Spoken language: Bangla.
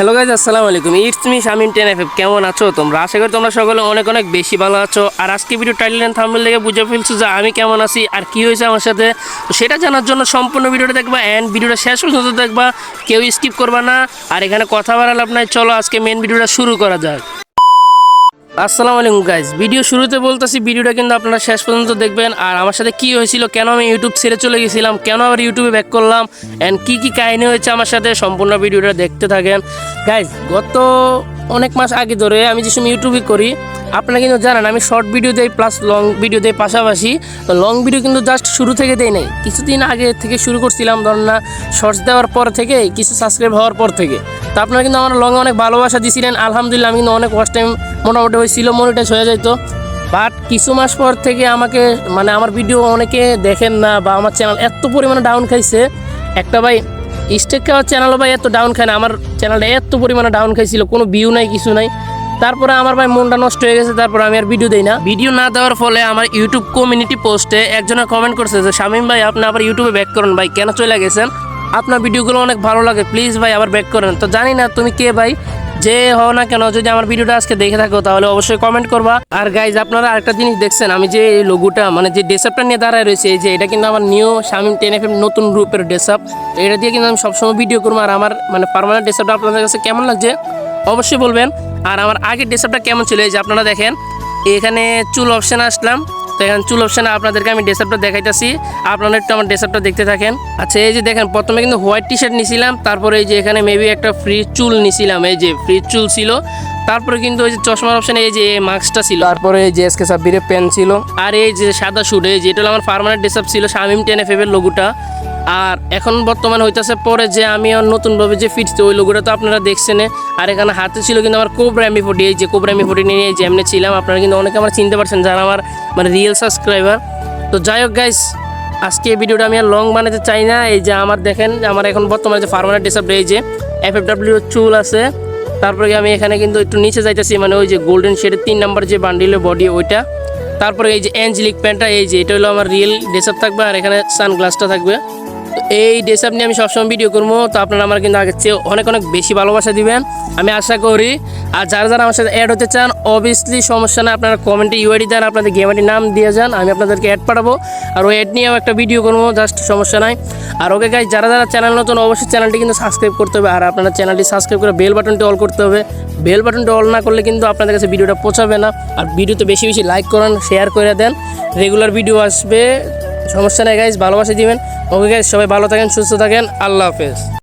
হ্যালো গাইজ আসসালামু আলাইকুম। It's me Shamim ten F কেমন আছো তোমরা? আশা করি তোমরা সকলে অনেক অনেক বেশি ভালো আছো। আর আজকে ভিডিও টাইটেল এন্ড থাম্বনেল দেখে বুঝে ফেলছো যে আমি কেমন আছি আর কি হয়েছে আমার সাথে। তো সেটা জানার জন্য সম্পূর্ণ ভিডিওটা দেখবা অ্যান্ড ভিডিওটা শেষ পর্যন্ত দেখবা। কেউ স্কিপ করবা না। আর এখানে কথা লাভ নাই। চলো আজকে মেন ভিডিওটা শুরু করা যাক। আসসালামু আলাইকুম গাইজ ভিডিও শুরুতে বলতেছি, ভিডিওটা কিন্তু আপনারা শেষ পর্যন্ত দেখবেন। আর আমার সাথে কি হয়েছিল, কেন আমি ইউটিউব ছেড়ে চলে গেছিলাম, কেন আবার ইউটিউবে ব্যাক করলাম অ্যান্ড কি কি কাহিনী হয়েছে আমার সাথে, সম্পূর্ণ ভিডিওটা দেখতে থাকেন। গাইজ গত অনেক মাস আগে ধরে আমি যে সময় ইউটিউবে করি, আপনারা কিন্তু জানেন, আমি শর্ট ভিডিও দেই প্লাস লং ভিডিও দেই পাশাপাশি। তো লং ভিডিও কিন্তু জাস্ট শুরু থেকে দেই নাই। কিছুদিন আগে থেকে শুরু করছিলাম, ধরুন না শর্টস দেওয়ার পর থেকে, কিছু সাবস্ক্রাইব হওয়ার পর থেকে। তো আপনারা কিন্তু আমার লংয়ে অনেক ভালোবাসা দিয়েছিলেন আলহামদুলিল্লাহ, আমি কিন্তু অনেক ওয়াচ টাইম মোটামুটি হয়েছিল, মনিটাইজ হয়ে যাইতো। বাট কিছু মাস পর থেকে আমাকে মানে আমার ভিডিও অনেকে দেখেন না বা আমার চ্যানেল এত পরিমাণে ডাউন খাইছে। একটা ভাই স্টেক খাওয়ার চ্যানেলও ভাই এত ডাউন খায় না, আমার চ্যানেলটা এত পরিমাণে ডাউন খাইছিল, কোনো ভিউ নাই, কিছু নাই। তারপরে আমার ভাই মনটা নষ্ট হয়ে গেছে, তারপরে আমি আর ভিডিও দেই না। ভিডিও না দেওয়ার ফলে আমার ইউটিউব কমিউনিটি পোস্টে একজনের কমেন্ট করছে যে, শামিম ভাই, আপনি আবার ইউটিউবে ব্যাক করুন ভাই, কেন চলে গেছেন? আপনার ভিডিওগুলো অনেক ভালো লাগে প্লিজ ভাই, আবার ব্যাক করেন। তো জানি না তুমি কে ভাই যে হও না কেন, যদি আমার ভিডিওটা আজকে দেখে থাকো, তাহলে অবশ্যই কমেন্ট করবা। আর গাইজ আপনারা আরেকটা জিনিস দেখছেন, আমি যে লোগোটা মানে যে ডেসআপটা নিয়ে দাঁড়ায় রয়েছে যে এটা কিন্তু আমার নিউ শামিম টেন এফ নতুন গ্রুপের ডেসআপ এটা দিয়ে কিন্তু আমি সবসময় ভিডিও করব, আর আমার মানে পার্মানেন্ট ডেসআপটা আপনাদের কাছে কেমন লাগছে, অবশ্যই বলবেন। আর আমার আগের ডেসআপটা কেমন ছিল, এই যে আপনারা দেখেন, এখানে চুল অপশানে আসলাম। তো এখানে চুল অপশানে আপনাদেরকে আমি ড্রেসআপটা দেখাইতেছি। আপনারা একটু আমার ড্রেসআপটা দেখতে থাকেন। আচ্ছা এই যে দেখেন প্রথমে কিন্তু হোয়াইট টি শার্ট নিছিলাম তারপরে এই যে এখানে মেবি একটা ফ্রি চুল নিছিলাম এই যে ফ্রি চুল ছিল। তারপরে কিন্তু ওই যে চশমার অপশানে এই যে মাস্কটা ছিল। তারপরে এই যে এসকে সাব্বিরের প্যান্ট ছিল। আর এই যে সাদা শুট এই যে এটা হলো আমার পারমানেন্ট ড্রেসআপ ছিল শামিম টেন এফ এর লোগোটা আর এখন বর্তমানে হইতেছে পরে যে আমি নতুনভাবে যে ফিরছি ওই লোগোটা তো আপনারা দেখছেন আর এখানে হাতে ছিল কিন্তু আমার কোবরা এমবি ফোর্টি এই যে কোবরা এমবি ফোর্টি নিয়ে এই যে এমনি ছিলাম, আপনারা কিন্তু অনেকে আমার চিনতে পারছেন যারা আমার মানে রিয়েল সাবস্ক্রাইবার তো যাই হোক গাইস আজকে এই ভিডিওটা আমি আর লং বানাতে চাই না। এই যে আমার দেখেন, আমার এখন বর্তমানে যে ফার্মার ডিসাপ এই যে এফ এফ ডাব্লিউ চুল আছে। তারপরে আমি এখানে কিন্তু একটু নিচে যাইতেছি মানে ওই যে গোল্ডেন শেডের তিন নাম্বার যে বান্ডিলের বডি ওইটা। তারপরে এই যে অ্যাঞ্জেলিক প্যান্টটা এই যে এটা হলো আমার রিয়েল ড্রেসআপ থাকবে, আর এখানে সানগ্লাসটা থাকবে। এই ড্রেসআপ নিয়ে আমি সবসময় ভিডিও করব, তো আপনারা আমার কিন্তু আগের চেয়ে অনেক অনেক বেশি ভালোবাসা দিবেন। আমি আশা করি, আর যারা যারা আমার সাথে অ্যাড হতে চান অবভিয়াসলি সমস্যা না আপনারা কমেন্টে ইউআইডি দেন, আপনাদের গেমারির নাম দিয়ে যান, আমি আপনাদেরকে অ্যাড পাঠাবো। আর ওই অ্যাড নিয়েও একটা ভিডিও করব জাস্ট সমস্যা নাই। আর ওকে গাই যারা যারা চ্যানেল নতুন, অবশ্যই চ্যানেলটি কিন্তু সাবস্ক্রাইব করতে হবে, আর আপনারা চ্যানেলটি সাবস্ক্রাইব করে বেল বাটনটি অল করতে হবে। বেল বাটনটি অল না করলে কিন্তু আপনাদের কাছে ভিডিওটা পৌঁছাবে না। আর ভিডিওতে বেশি বেশি লাইক করেন শেয়ার করে দেন। রেগুলার ভিডিও আসবে সমস্যা নেই গাইজ ভালোবাসা দিবেন। ওকে গাইজ সবাই ভালো থাকেন সুস্থ থাকেন। আল্লাহ হাফেজ।